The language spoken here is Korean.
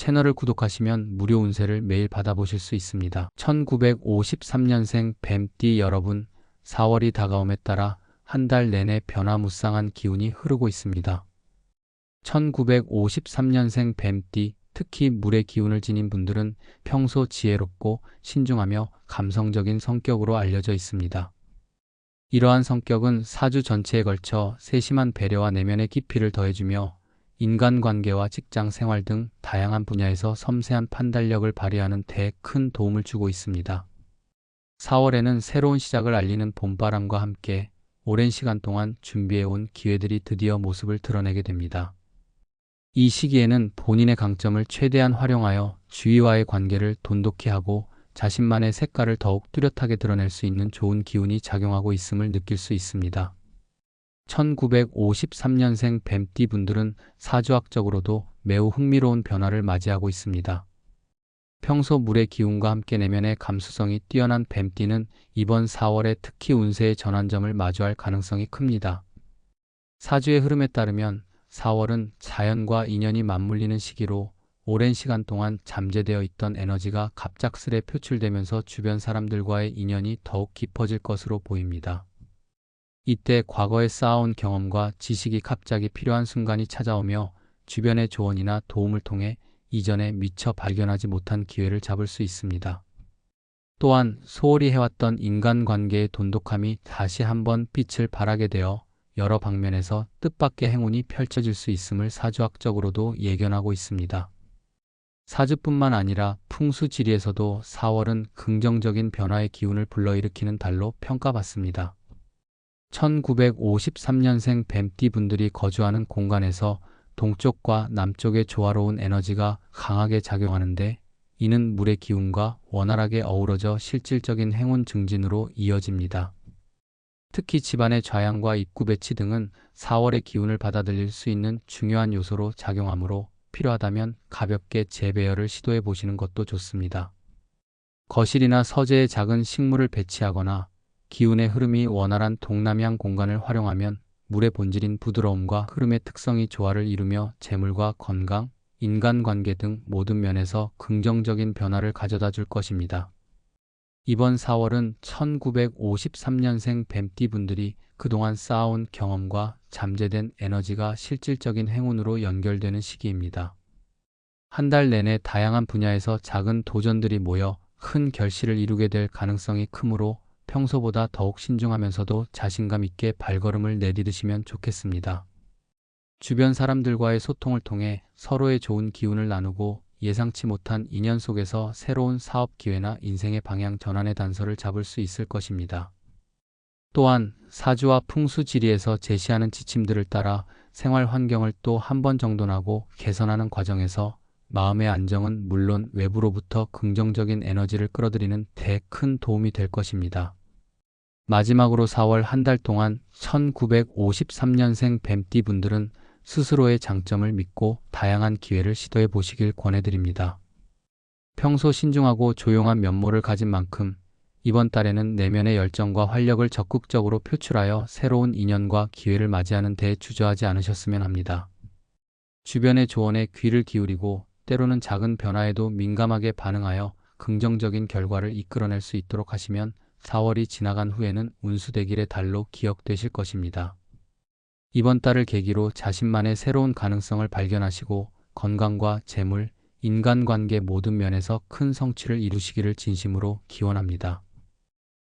채널을 구독하시면 무료 운세를 매일 받아보실 수 있습니다. 1953년생 뱀띠 여러분, 4월이 다가옴에 따라 한 달 내내 변화무쌍한 기운이 흐르고 있습니다. 1953년생 뱀띠, 특히 물의 기운을 지닌 분들은 평소 지혜롭고 신중하며 감성적인 성격으로 알려져 있습니다. 이러한 성격은 사주 전체에 걸쳐 세심한 배려와 내면의 깊이를 더해주며 인간관계와 직장 생활 등 다양한 분야에서 섬세한 판단력을 발휘하는 데 큰 도움을 주고 있습니다. 4월에는 새로운 시작을 알리는 봄바람과 함께 오랜 시간 동안 준비해온 기회들이 드디어 모습을 드러내게 됩니다. 이 시기에는 본인의 강점을 최대한 활용하여 주위와의 관계를 돈독히 하고 자신만의 색깔을 더욱 뚜렷하게 드러낼 수 있는 좋은 기운이 작용하고 있음을 느낄 수 있습니다. 1953년생 뱀띠 분들은 사주학적으로도 매우 흥미로운 변화를 맞이하고 있습니다. 평소 물의 기운과 함께 내면의 감수성이 뛰어난 뱀띠는 이번 4월에 특히 운세의 전환점을 마주할 가능성이 큽니다. 사주의 흐름에 따르면 4월은 자연과 인연이 맞물리는 시기로 오랜 시간 동안 잠재되어 있던 에너지가 갑작스레 표출되면서 주변 사람들과의 인연이 더욱 깊어질 것으로 보입니다. 이때 과거에 쌓아온 경험과 지식이 갑자기 필요한 순간이 찾아오며 주변의 조언이나 도움을 통해 이전에 미처 발견하지 못한 기회를 잡을 수 있습니다. 또한 소홀히 해왔던 인간관계의 돈독함이 다시 한번 빛을 발하게 되어 여러 방면에서 뜻밖의 행운이 펼쳐질 수 있음을 사주학적으로도 예견하고 있습니다. 사주뿐만 아니라 풍수지리에서도 4월은 긍정적인 변화의 기운을 불러일으키는 달로 평가받습니다. 1953년생 뱀띠 분들이 거주하는 공간에서 동쪽과 남쪽의 조화로운 에너지가 강하게 작용하는데 이는 물의 기운과 원활하게 어우러져 실질적인 행운 증진으로 이어집니다. 특히 집안의 좌양과 입구 배치 등은 4월의 기운을 받아들일 수 있는 중요한 요소로 작용하므로 필요하다면 가볍게 재배열을 시도해 보시는 것도 좋습니다. 거실이나 서재에 작은 식물을 배치하거나 기운의 흐름이 원활한 동남향 공간을 활용하면 물의 본질인 부드러움과 흐름의 특성이 조화를 이루며 재물과 건강, 인간관계 등 모든 면에서 긍정적인 변화를 가져다 줄 것입니다. 이번 4월은 1953년생 뱀띠 분들이 그동안 쌓아온 경험과 잠재된 에너지가 실질적인 행운으로 연결되는 시기입니다. 한 달 내내 다양한 분야에서 작은 도전들이 모여 큰 결실을 이루게 될 가능성이 크므로 평소보다 더욱 신중하면서도 자신감 있게 발걸음을 내디디시면 좋겠습니다. 주변 사람들과의 소통을 통해 서로의 좋은 기운을 나누고 예상치 못한 인연 속에서 새로운 사업 기회나 인생의 방향 전환의 단서를 잡을 수 있을 것입니다. 또한 사주와 풍수 지리에서 제시하는 지침들을 따라 생활 환경을 또 한 번 정돈하고 개선하는 과정에서 마음의 안정은 물론 외부로부터 긍정적인 에너지를 끌어들이는 대큰 도움이 될 것입니다. 마지막으로 4월 한 달 동안 1953년생 뱀띠 분들은 스스로의 장점을 믿고 다양한 기회를 시도해 보시길 권해드립니다. 평소 신중하고 조용한 면모를 가진 만큼 이번 달에는 내면의 열정과 활력을 적극적으로 표출하여 새로운 인연과 기회를 맞이하는 데 주저하지 않으셨으면 합니다. 주변의 조언에 귀를 기울이고 때로는 작은 변화에도 민감하게 반응하여 긍정적인 결과를 이끌어낼 수 있도록 하시면 4월이 지나간 후에는 운수대길의 달로 기억되실 것입니다. 이번 달을 계기로 자신만의 새로운 가능성을 발견하시고 건강과 재물, 인간관계 모든 면에서 큰 성취를 이루시기를 진심으로 기원합니다.